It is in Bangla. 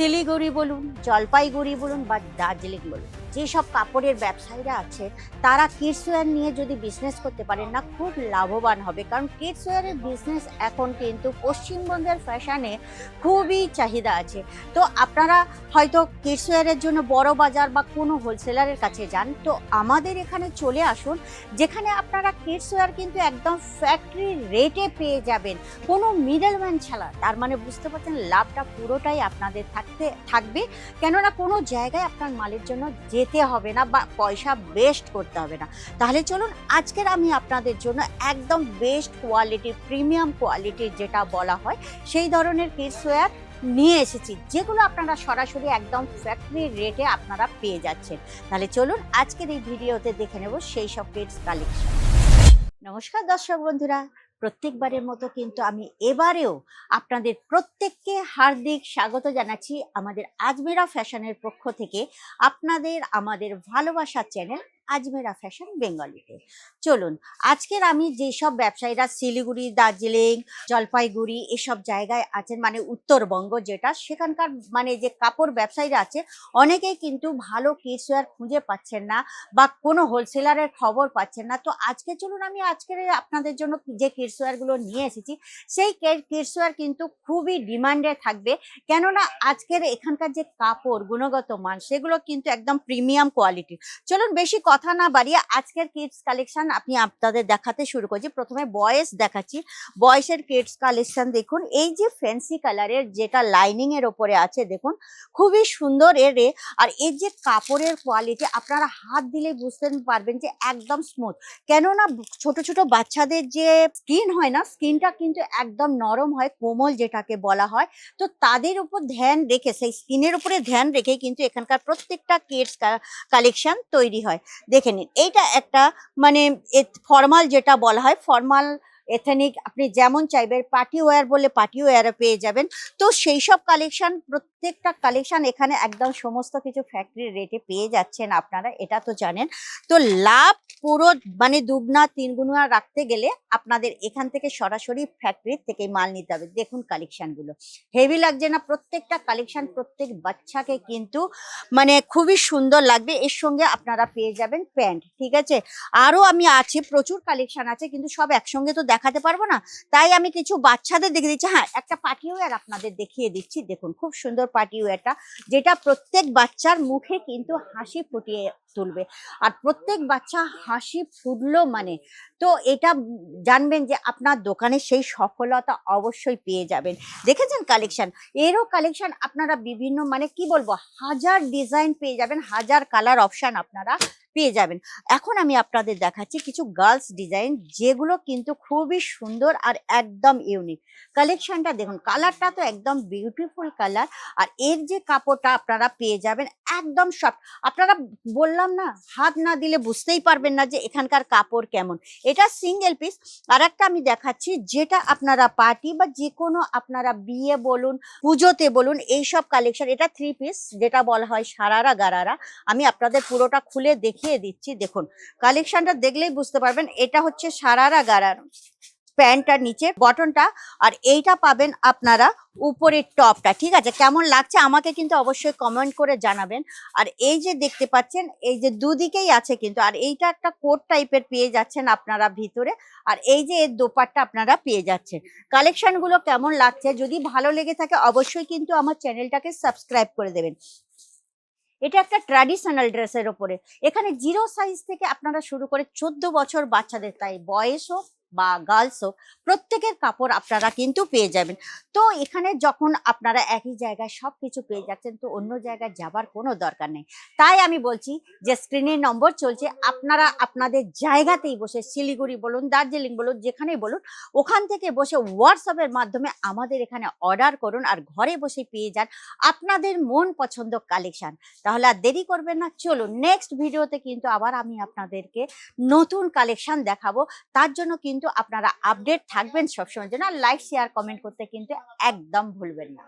শিলিগুড়ি বলুন জলপাইগুড়ি বলুন বা দার্জিলিং বলুন। যেসব কাপড়ের ব্যবসায়ীরা আছে, তারা কিডসওয়্যার নিয়ে যদি বিজনেস করতে পারেন না, খুব লাভবান হবে। কারণ কিডসওয়্যারের বিজনেস এখন কিন্তু পশ্চিমবঙ্গের ফ্যাশনে খুবই চাহিদা আছে। তো আপনারা হয়তো কিডসওয়্যারের জন্য বড় বাজার বা কোনো হোলসেলারের কাছে যান, তো আমাদের এখানে চলে আসুন, যেখানে আপনারা কিডসওয়্যার কিন্তু একদম ফ্যাক্টরি রেটে পেয়ে যাবেন। কোনো মিডলম্যান ছাড়া, তার মানে বুঝতে পারছেন, লাভটা পুরোটাই আপনাদের থাকতে, থাকবে। কেননা কোনো জায়গায় আপনার মালের জন্য যেতে হবে না বা পয়সা বেস্ট করতে হবে না। তাহলে চলুন আজকের আমি আপনাদের জন্য একদম বেস্ট কোয়ালিটি প্রিমিয়াম কোয়ালিটির যেটা বলা হয়, সেই ধরনের কিডসওয়্যার নিয়ে এসেছি। যেগুলো আপনারা সরাসরি একদম ফ্যাক্টরি রেটে আপনারা পেয়ে যাচ্ছেন। তাহলে চলুন আজকের এই ভিডিওতে দেখে নেব সেই সব কিডস কালেকশন নমস্কার দর্শক বন্ধুরা। প্রত্যেকবারের মতো কিন্তু আমি এবারেও আপনাদের প্রত্যেককে হার্দিক স্বাগত জানাচ্ছি আমাদের আজমেরা ফ্যাশনের পক্ষ থেকে। আপনাদের আমাদের ভালোবাসার চ্যানেল আজমেরা ফ্যাশন বেঙ্গলিতে। চলুন, আজকের আমি যেসব ব্যবসায়ীরা শিলিগুড়ি, দার্জিলিং, জলপাইগুড়ি এসব জায়গায় আছেন মানে উত্তরবঙ্গ যেটা, সেখানকার মানে যে কাপড় ব্যবসায়ীরা আছে, অনেকেই কিন্তু ভালো কিডসওয়্যার খুঁজে পাচ্ছেন না বা কোনো হোলসেলারের খবর পাচ্ছেন না। তো আজকে চলুন, আমি আজকের আপনাদের জন্য যে কিডসওয়্যারগুলো নিয়ে এসেছি, সেই কিডসওয়্যার কিন্তু খুবই ডিমান্ডে থাকবে। কেননা আজকের এখানকার যে কাপড়, গুণগত মান, সেগুলো কিন্তু একদম প্রিমিয়াম কোয়ালিটি চলুন, বেশি কথা না বাড়িয়ে আজকের কিডস কালেকশন আপনি আপনাদের দেখাতে শুরু করছি। প্রথমে বয়েস দেখাচ্ছি। বয়েসের কিডস কালেকশন দেখুন। এই যে ফ্যান্সি কালারের যেটা লাইনিং এর ওপরে আছে, দেখুন, খুবই সুন্দর এর। আর এর যে কাপড়ের কোয়ালিটি আপনারা হাত দিলে বুঝতে পারবেন যে একদম স্মুথ কেননা ছোট ছোট বাচ্চাদের যে স্কিন হয় না স্কিনটা কিন্তু একদম নরম হয়, কোমল যেটাকে বলা হয়। তো তাদের উপর ধ্যান রেখে, সেই স্কিনের উপরে ধ্যান রেখে কিন্তু এখানকার প্রত্যেকটা কিডস কালেকশন তৈরি হয়। দেখে নিন। এইটা একটা মানে ফর্মাল যেটা বলা হয় ফর্মাল এথেনিক আপনি যেমন চাইবেন পার্টি ওয়্যার বলে পার্টি ওয়্যারে পেয়ে যাবেন। তো সেই সব কালেকশন প্রত্যেকটা কালেকশন এখানে একদম সমস্ত কিছু ফ্যাক্টরি রেটে পেয়ে যাচ্ছেন আপনারা, এটা তো জানেন। তো লাভ পুরো মানে দুগুনা তিনগুনা রাখতে গেলে আপনাদের এখান থেকে সরাসরি ফ্যাক্টরি থেকে মাল নিতে হবে। দেখুন কালেকশনগুলো হেভি লাগছে না, প্রত্যেকটা কালেকশন প্রত্যেক বাচ্চাকে কিন্তু মানে খুবই সুন্দর লাগবে। এর সঙ্গে আপনারা পেয়ে যাবেন প্যান্ট, ঠিক আছে? আরও আমি আছে, প্রচুর কালেকশন আছে, কিন্তু সব একসঙ্গে তো দেখাতে পারব না। তাই আমি কিছু বাচ্চাদের দেখে দিচ্ছি। হ্যাঁ একটা পার্টি ওয়ার আপনাদের দেখিয়ে দিচ্ছি। দেখুন, খুব সুন্দর পার্টি ওয়ারটা যেটা প্রত্যেক বাচ্চার মুখে কিন্তু হাসি ফুটিয়ে তুলবে। আর প্রত্যেক বাচ্চা হাসি ফুটলো মানে? তো এটা জানবেন যে আপনার দোকানে সেই সফলতা অবশ্যই পেয়ে যাবেন। দেখেছেন কালেকশন? এরও কালেকশন আপনারা বিভিন্ন মানে কি বলব, হাজার ডিজাইন পেয়ে যাবেন, হাজার কালার অপশান আপনারা পেয়ে যাবেন। এখন আমি আপনাদের দেখাচ্ছি কিছু গার্লস ডিজাইন যেগুলো কিন্তু খুবই সুন্দর আর একদম ইউনিক। কালেকশনটা দেখুন, কালারটা তো একদম বিউটিফুল কালার আর এর যে কাপড়টা আপনারা পেয়ে যাবেন একদম সফট আপনারা বললাম না, হাত না দিলে বুঝতেই পারবেন না যে এখানকার কাপড় কেমন। এটা সিঙ্গেল পিস আর একটা আমি দেখাচ্ছি, যেটা আপনারা পার্টি বা যে কোনো আপনারা বিয়ে বলুন, পুজোতে বলুন, এইসব কালেকশন এটা থ্রি পিস যেটা বলা হয় সারারা গারারা। আমি আপনাদের পুরোটা খুলে দেখিয়ে দিচ্ছি, দেখুন। কালেকশনটা দেখলেই বুঝতে পারবেন, এটা হচ্ছে সারারা গারার। প্যান্টটা নিচে বটনটা আর এইটা পাবেন আপনারা উপরের টপটা, ঠিক আছে? কেমন লাগছে আমাকে কিন্তু অবশ্যই কমেন্ট করে জানাবেন। আর এই যে দেখতে পাচ্ছেন, এই যে দুদিকেই আছে কিন্তু, আর এইটা একটা কোট টাইপের পেয়ে যাচ্ছেন আপনারা ভিতরে, আর এই যে এর দোপারটা আপনারা পেয়ে যাচ্ছেন। কালেকশনগুলো কেমন লাগছে? যদি ভালো লেগে থাকে অবশ্যই কিন্তু আমার চ্যানেলটাকে সাবস্ক্রাইব করে দেবেন। এটা একটা ট্র্যাডিশনাল ড্রেসের ওপরে। এখানে জিরো সাইজ থেকে আপনারা শুরু করে চোদ্দ বছর বাচ্চাদের, তাই বয়স হোক বা গার্লস হোক, প্রত্যেকের কাপড় আপনারা কিন্তু পেয়ে যাবেন। তো এখানে যখন আপনারা একই জায়গায় সব কিছু পেয়ে যাচ্ছেন, তো অন্য জায়গায় যাবার কোনো দরকার নেই। তাই আমি বলছি যে স্ক্রিনের নম্বর চলছে, আপনারা আপনাদের জায়গাতেই বসে শিলিগুড়ি বলুন, দার্জিলিং বলুন, যেখানেই বলুন, ওখান থেকে বসে হোয়াটসঅ্যাপের মাধ্যমে আমাদের এখানে অর্ডার করুন আর ঘরে বসে পেয়ে যান আপনাদের মন পছন্দ কালেকশন তাহলে আর দেরি করবেন না, চলুন নেক্সট ভিডিওতে কিন্তু আবার আমি আপনাদেরকে নতুন কালেকশন দেখাবো। তার জন্য কিন্তু আপনারা আপডেট থাকবেন সবসময় জন্য লাইক শেয়ার কমেন্ট করতে কিন্তু একদম ভুলবেন না।